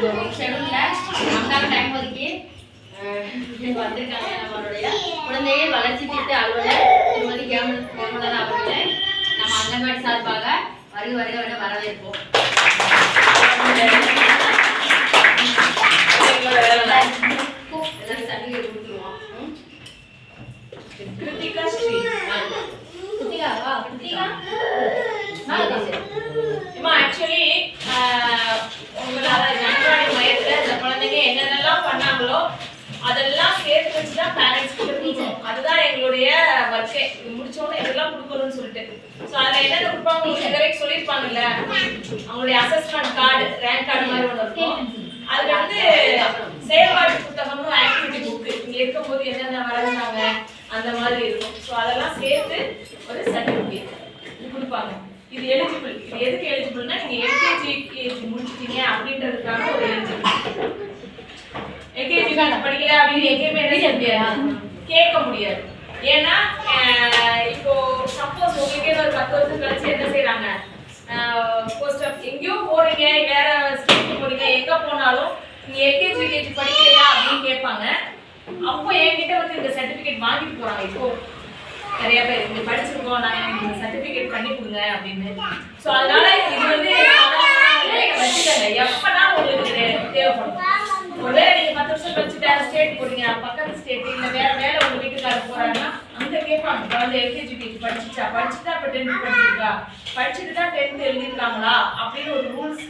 ஷெடியூல்ல நமக்காக டைம் ஒதுக்கி வந்திருக்காங்க நம்மளுடைய குழந்தையை வளர்ச்சி திட்ட அலுவலர் திருமதி கேமல் அவர்களை நம்ம அங்கன்வாடி சார்பாக வருக வருக வரவேற்போம் கிருத்திகா ஸ்ரீ? குட்டிகா வா அதெல்லாம் சேர்த்து வச்சு தான் பேரண்ட்ஸ் கொடுக்கணும். அதுதான் எங்களுடைய ஒர்க்கே இது முடிச்ச இதெல்லாம் கொடுக்கணும்னு சொல்லிட்டு. ஸோ அதில் என்னென்ன கொடுப்பாங்க உங்களுக்கு வரைக்கும் சொல்லியிருப்பாங்கல்ல? அவங்களுடைய அசஸ்மெண்ட் கார்டு ரேங்க் கார்டு மாதிரி ஒன்று இருக்கும். அதுல வந்து செயல்பாட்டு புத்தகமும் ஆக்டிவிட்டி புக்கு இங்க இருக்கும்போது என்னென்ன வளர்ந்தாங்க அந்த மாதிரி இருக்கும். ஸோ அதெல்லாம் சேர்த்து ஒரு சர்டிஃபிகேட் கொடுப்பாங்க. இது எலிஜிபிள் இது எதுக்கு எலிஜிபிள்னா நீங்க எல்கேஜி யூகேஜி முடிச்சிட்டீங்க அப்படின்றதுக்கான ஒரு எலிஜிபிள் எல்கேஜி படிக்கல அப்படின்னு எங்கேயுமே என்ன செய்ய கேட்க முடியாது. ஏன்னா இப்போ சப்போஸ் உங்களுக்கே ஒரு பத்து வருஷம் கழிச்சு என்ன செய்யறாங்க போஸ்ட் ஆஃப் எங்கேயோ போறீங்க வேற ஸ்டேட் போறீங்க எங்க போனாலும் நீங்க எல்கேஜி யூகேஜி படிக்கலையா அப்படின்னு கேட்பாங்க. அப்போ என்கிட்ட வந்து இந்த சர்டிபிகேட் வாங்கிட்டு போறாங்க. இப்போ நிறைய பேர் இங்க படிச்சிருக்கோம் நான் எனக்கு இந்த சர்டிபிகேட் பண்ணி கொடுங்க அப்படின்னு. ஸோ அதனால இது வந்து வச்சுக்கங்க எப்பனா உங்களுக்கு தேவைப்படும். ஒருவேளை நீங்க பத்து வருஷம் கழிச்சு வேற ஸ்டேட் போறீங்க. பக்கத்து ஸ்டேட் இல்ல வேற வேலை உங்க வீட்டுக்காரர் போறாங்கன்னா அங்க கேட்பாங்க குழந்தை எல்கேஜி கேஜி படிச்சுச்சா? படிச்சுட்டா இப்ப டென்த் படிச்சிருக்கா? படிச்சுட்டு தான் டென்த் எழுதிருக்காங்களா அப்படின்னு ஒரு ரூல்ஸ்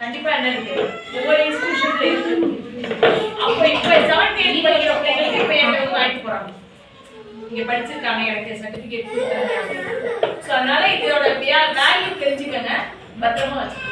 கண்டிப்பா என்ன இருக்கு? ஒவ்வொரு இன்ஸ்டிடியூஷன்ல இருக்கு. அப்போ இப்ப செவன்த் எயிட் படிக்கிற பிள்ளைங்களுக்கு இப்ப என்கிட்ட வந்து வாங்கிட்டு போறாங்க. இங்க படிச்சிருக்காங்க எனக்கு சர்டிபிகேட் கொடுத்தாங்க. ஸோ அதனால இதோட வேல்யூ தெரிஞ்சுக்கங்க. பத்திரமா வச்சுக்கோங்க.